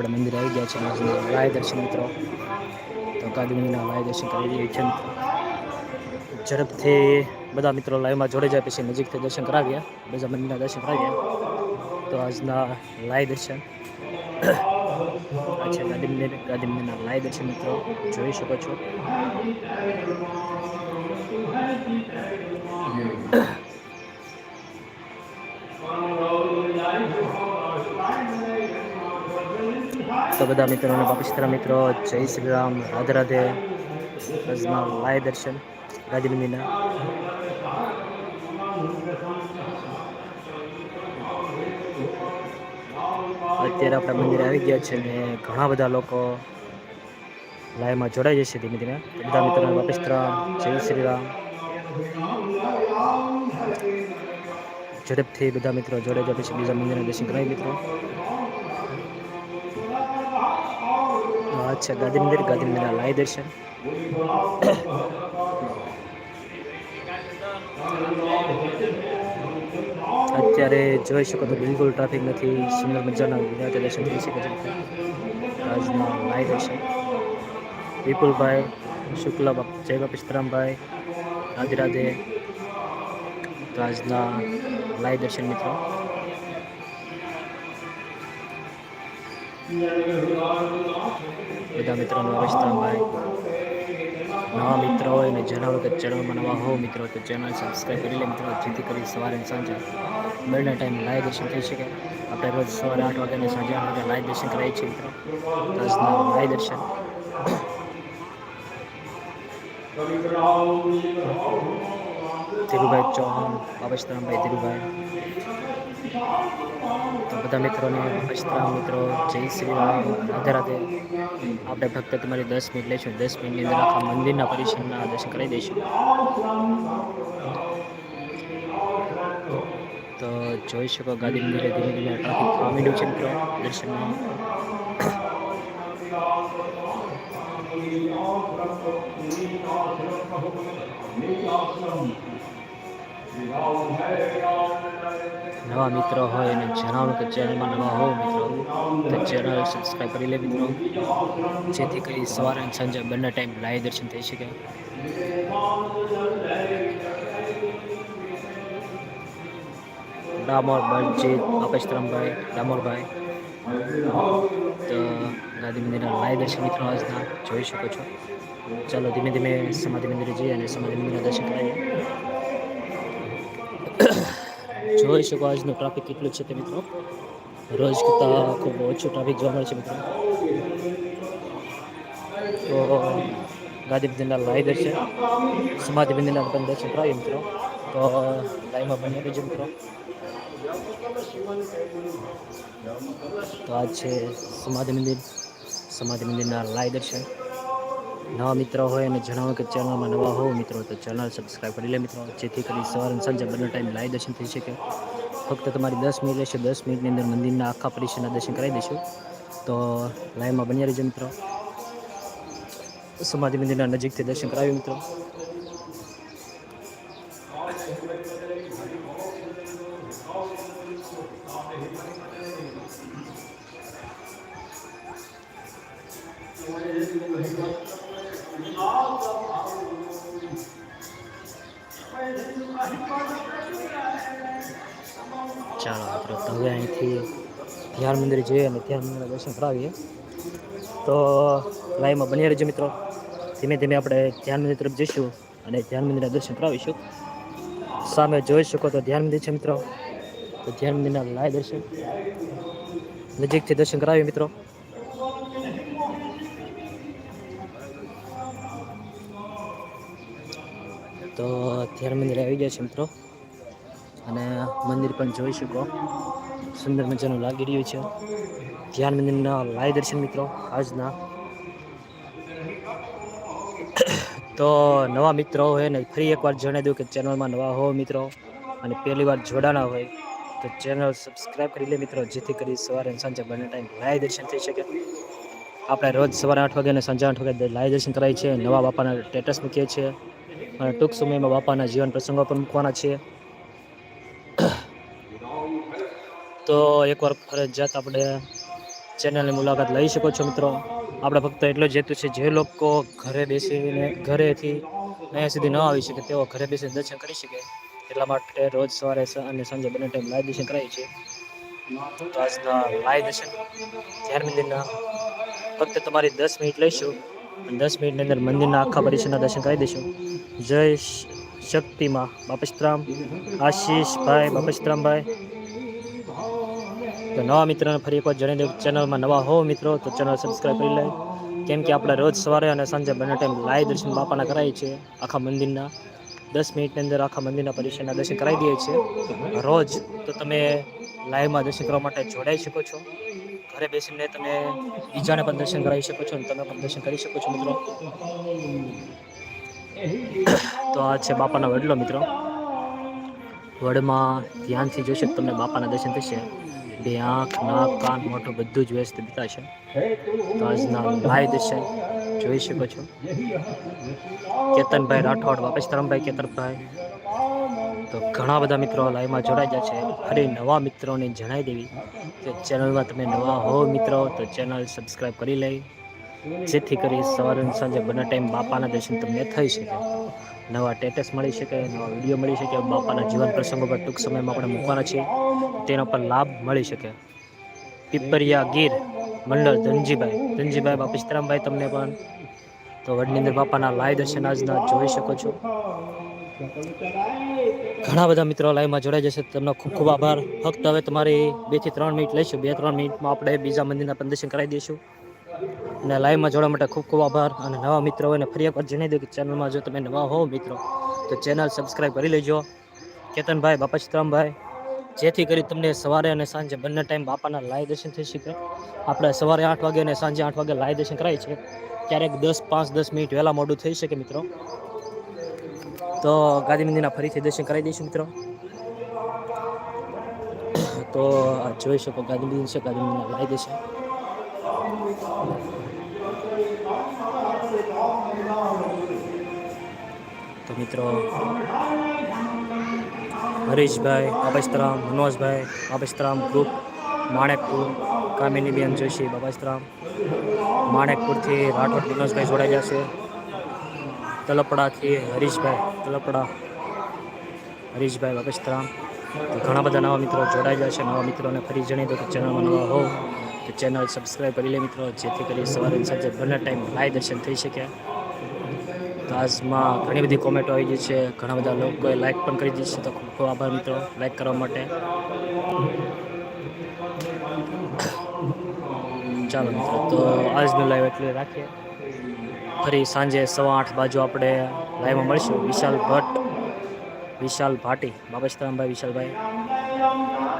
આપણે મંદિર આવી ગયા છે લાય દર્શન મિત્રો. તો કાદમીના લાય દર્શન કરી રહ્યા છે ઝડપથી બધા મિત્રો લાઈવમાં જોડે જાય પછી નજીકથી દર્શન કરાવ્યા બીજા મંદિરના દર્શન કરાવ્યા તો આજના લાય દર્શન. આ છે ગાદીમના લાય દર્શન મિત્રો. જોઈ શકો છો. તો બધા મિત્રોને પાપિસ્તરા મિત્રો, જય શ્રી રામ, રાધે રાધે. આજના લાય દર્શન ગાદીમંદિરના અત્યારે આપણા મંદિરે આવી ગયા છે ને ઘણા બધા લોકો લાઈવમાં જોડાઈ જશે ધીમે ધીમે. બધા મિત્રોને પાપિસ્તરા જય શ્રી રામ. ઝડપથી બધા મિત્રો જોડે જાય છે બીજા મંદિરના દર્શન કરાય મિત્રો. અચ્છા ગાંધી મંદિર ગાંધી મંદિરના લાય અત્યારે જોઈ શકો તો બિલકુલ ટ્રાફિક નથી. સુંદર મજાના વિદ્યાર્થી દર્શન થઈ શકે છે. આજના લાય દર્શન. વિપુલભાઈ શુક્લ બાપ જય બાપીસ્તરામભાઈ રાધે રાધે. તો આજના દર્શન મિત્રો. બધા મિત્રોનો અવસ્થાભાઈ નવા મિત્રો હોય ને જેના કે ચેનલમાં નવા હો મિત્રો તો ચેનલ સબસ્ક્રાઈબ કરી લે. મિત્રો, જેથી કરી સવારે સાંજે બંને ટાઈમ લાઈવ દર્શન થઈ શકે. આપણે રોજ સવારે આઠ વાગે અને સાંજે આઠ વાગે લાઈવ દર્શન કરાવીએ છીએ મિત્રો. લાઈવ દર્શન. ધીરુભાઈ ચૌહાણ બાબસ્તરામભાઈ ધીરુભાઈ. તો બધા મિત્રોને બાબસ્તરામ મિત્રો, જય શ્રી રામ. રાધે રાધે આપણે ફક્ત તમારી દસ મિનિટ લઈશું. દસ મિનિટની અંદર આખા મંદિરના પરિસરના દર્શન કરી દઈશું. તો જોઈ શકો ગાંધી મંદિરે ધીમે ધીમે ટ્રાફિક થવા છે મિત્રો દર્શનમાં. નવા મિત્રો હોય અને જણાવો કે ચેનલમાં નવા હો મિત્રો, તો ચેનલ સબસ્ક્રાઈબ કરી લે મિત્રો. જેથી કરી સવારે અને સાંજે બંને ટાઈમ લાઈવ દર્શન થઈ શકે. ડામોર બળજીત અપેશ્રમભાઈ ડામોરભાઈ. તો ગાંધી મંદિરના લાઈવ દર્શન મિત્રો આજના જોઈ શકો છો. ચાલો ધીમે ધીમે સમાધિ મંદિરે જઈએ અને સમાધિ મંદિરના દર્શન કરાવીએ જોઈ શકો આજનું ટ્રાફિક કેટલું છે તે મિત્રો. રોજ કરતાં ખૂબ ઓછું ટ્રાફિક જોવા મળે છે મિત્રો. તો ગાંધી મંદિરના છે. સમાધિ મંદિરના પણ દર્શન કરાવીએ મિત્રો. તો લાઈવમાં બની રહેજો મિત્રો. તો આજ છે સમાધિ મંદિર. સમાધિ મંદિરના લાઈવ દર્શન. નવા મિત્રો હોય અને જણાવો કે ચેનલમાં નવા હોવ મિત્રો, તો ચેનલ સબસ્ક્રાઈબ કરી લે મિત્રો. જેથી કરી સવાર અને સાંજે બંને ટાઈમ લાઈવ દર્શન થઈ શકે. ફક્ત તમારી દસ મિનિટ લેશે દસ મિનિટની અંદર મંદિરના આખા પરિસરના દર્શન કરાવી દઈશું. તો લાઈવમાં બન્યા રહેજો મિત્રો. સમાધિ મંદિરના નજીકથી દર્શન કરાવ્યું મિત્રો. ચાલો તો હવે અહીંથી ધ્યાન મંદિર જઈએ અને ધ્યાન મંદિરના દર્શન કરાવીએ. તો લાઈવમાં બની રહેજો મિત્રો. ધીમે ધીમે આપણે ધ્યાન મંદિર તરફ જઈશું અને ધ્યાન મંદિરના દર્શન કરાવીશું. સામે જોઈ શકો તો ધ્યાન મંદિર છે મિત્રો. તો ધ્યાન મંદિરના લાય દર્શન. નજીકથી દર્શન કરાવીએ મિત્રો. તો ધ્યાન મંદિર આવી ગયા છે મિત્રો. અને મંદિર પણ જોઈ શકો. સુંદર મજાનું લાગી રહ્યું છે. ધ્યાન મંદિરના લાય દર્શન મિત્રો, આજના. તો નવા મિત્રો હોય ને, ફરી એકવાર જણાવી દઉં કે ચેનલમાં નવા હો મિત્રો અને પહેલી વાર જોડાના હોય, તો ચેનલ સબસ્ક્રાઈબ કરી લે મિત્રો, જેથી કરી સવારે સાંજે બંને ટાઈમ લાય દર્શન થઈ શકે. આપણે રોજ સવારે આઠ વાગે અને સાંજે આઠ વાગે લાય દર્શન કરાય છે. નવા બાપાના સ્ટેટસ મૂકીએ છીએ. અને ટૂંક સમયમાં બાપાના જીવન પ્રસંગો પણ મૂકવાના છે. તો એકવાર ફરજિયાત આપણે ચેનલની મુલાકાત લઈ શકો છો મિત્રો. આપણે ફક્ત એટલો જ હેતુ છે, જે લોકો ઘરે બેસીને, ઘરેથી અહીંયા સુધી ન આવી શકે તેઓ ઘરે બેસીને દર્શન કરી શકે. એટલા માટે રોજ સવારે અને સાંજે બંને ટાઈમ લાઈવ દર્શન કરાય છે. તો આજના લાઈવ દર્શન ધ્યાન મંદિરના ફક્ત તમારી દસ મિનિટ લઈશું. દસ મિનિટની અંદર મંદિરના આખા પરિસરના દર્શન કરી દઈશું. જય શક્તિમાં. બાપસ્તરામ. આશીષભાઈ બાપસ્તરામભાઈ. તો નવા મિત્રોને ફરી એકવાર જણાવી દઉં ચેનલમાં નવા હો મિત્રો, તો ચેનલ સબસ્ક્રાઈબ કરી લે. કેમ કે આપણે રોજ સવારે અને સાંજે બંને ટાઈમ લાઈવ દર્શન બાપાના કરાવીએ છીએ. આખા મંદિરના દસ મિનિટની અંદર આખા મંદિરના પરિસરના દર્શન કરાવી દઈએ છીએ. રોજ તો તમે લાઈવમાં દર્શન કરવા માટે જોડાઈ શકો છો. ઘરે બેસીને તમે બીજાને પણ દર્શન કરાવી શકો છો અને તમે પણ દર્શન કરી શકો છો, મિત્રો. તો આ છે બાપાના વડલો, મિત્રો. વડમાં ધ્યાનથી જોશે તમને બાપાના દર્શન થશે. બે આંખ, નાક, કાન, મોઢું બધું જ વ્યસ્ત છે તો આજના ભાઈ દર્શન જોઈ શકો છો. કેતનભાઈ રાઠોડ, વાપસ ધરમભાઈ કેતનભાઈ. તો ઘણા બધા મિત્રો લાઈવમાં જોડાઈ ગયા છે. ફરી નવા મિત્રોને જણાવી દેવી કે ચેનલમાં તમે નવા હો મિત્રો, તો ચેનલ સબસ્ક્રાઈબ કરી લઈ. જેથી કરી સવારે સાંજે બંને ટાઈમ બાપાના દર્શન તમને થઈ શકે. નવા ટેટસ મળી શકે, નવા વીડિયો મળી શકે, બાપાના જીવન પ્રસંગો પર ટૂંક સમયમાં આપણે મૂકવાના છીએ. તેનો પણ લાભ મળી શકે. પીપરિયા ગીર મંડળ ધનજીભાઈ. ધનજીભાઈ બાપસ્તરામભાઈ તમને પણ તો વડનીંદર બાપાના લાઈવ દર્શન આજના જોઈ શકો છો. ઘણા બધા મિત્રો લાઈવમાં જોડાઈ જશે. તમને ખૂબ ખૂબ આભાર. ફક્ત હવે તમારી બેથી ત્રણ મિનિટ લઈશું. બે ત્રણ મિનિટમાં આપણે બીજા મંદિરના પ્રદર્શન કરાવી દઈશું. અને લાઈવમાં જોડવા માટે ખૂબ ખૂબ આભાર. અને નવા મિત્રો હોય ફરી એકવાર જણાવી દઉં કે ચેનલમાં જો તમે નવા હો મિત્રો, તો ચેનલ સબસ્ક્રાઈબ કરી લેજો. કેતનભાઈ બાપચરામભાઈ જેથી કરી તમને સવારે અને સાંજે બંને ટાઈમ બાપાના લાઈવ દર્શન થઈ શકે. આપણે સવારે આઠ વાગે અને સાંજે આઠ વાગે લાઈવ દર્શન કરાય છે. ક્યારેક દસ, પાંચ, દસ મિનિટ વહેલા મોડું થઈ શકે મિત્રો. તો ગાંધી મંદિરના ફરીથી દર્શન કરાવી દઈશું મિત્રો. તો જોઈ શકો ગાંધી મંદિર છે, ગાંધી મંદિરના લાવી દેશે તો મિત્રો, હરીશભાઈ બાબાસ્તરામ મનોજભાઈ બાબાસ્તરામ ગ્રુપ માણેકપુર, કામિનીબેન જોશી બાબાસ્તરામ માણેકપુરથી રાઠોડ, મનોજભાઈ જોડાઈ જશે તલપડાથી હરીશભાઈ, તલપડા, હરીશભાઈ બાબાસ્તરામ તો ઘણા બધા નવા મિત્રો જોડાઈ ગયા છે. નવા મિત્રોને ફરી જણાવી દો કે ચેનલમાં નવા હો તો ચેનલ સબસ્ક્રાઈબ કરી લે મિત્રો. જેથી કરી સવારે સાંજે બંને ટાઈમ લાઈવ દર્શન થઈ શકે. તો આજમાં ઘણી બધી કોમેન્ટો આવી ગઈ છે. ઘણા બધા લોકોએ લાઈક પણ કરી દીધી છે. તો ખૂબ ખૂબ આભાર મિત્રો. લાઈક કરવા માટે. ચાલો તો આજનું લાઈવ એટલે રાખીએ. ફરી સાંજે સવા આઠ બાજુ આપણે લાઈવમાં મળીશું. વિશાલ ભટ્ટ, વિશાલ ભાટી. બાબસ્તરામભાઈ વિશાલભાઈ.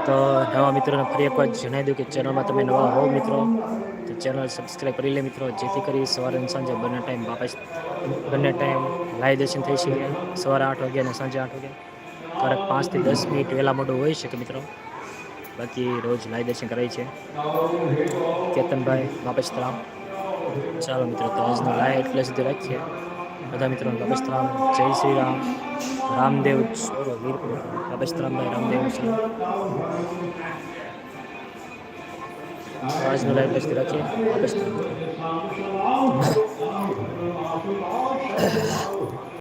તો નવા મિત્રોને ફરી એકવાર જણાવી દઉં કે ચેનલમાં તમે નવા હો મિત્રો, તો ચેનલ સબસ્ક્રાઈબ કરી લે મિત્રો. જેથી કરી સવારે અને સાંજે બંને ટાઈમ બાપા બંને ટાઈમ લાઈવ દર્શન થઈ શકે. સવારે આઠ વાગ્યા અને સાંજે આઠ વાગ્યા. ક્યારેક પાંચથી દસ મિનિટ વહેલા મોડું હોઈ શકે મિત્રો. બાકી રોજ લાઈવ દર્શન કરાય છે. કેતનભાઈ બાપસ્તરામ ચાલો મિત્રો, તો આજનો લાઈવ એટલે સુધી રાખીએ. બધા મિત્રોને બાપસ્તરામ જય શ્રી રામ. રામદેવ સોરો વીરપુર. બાપસ્તરામભાઈ રામદેવ છે. આજનો લાઈવ સુધી રાખીએ. બાપસ્તરામ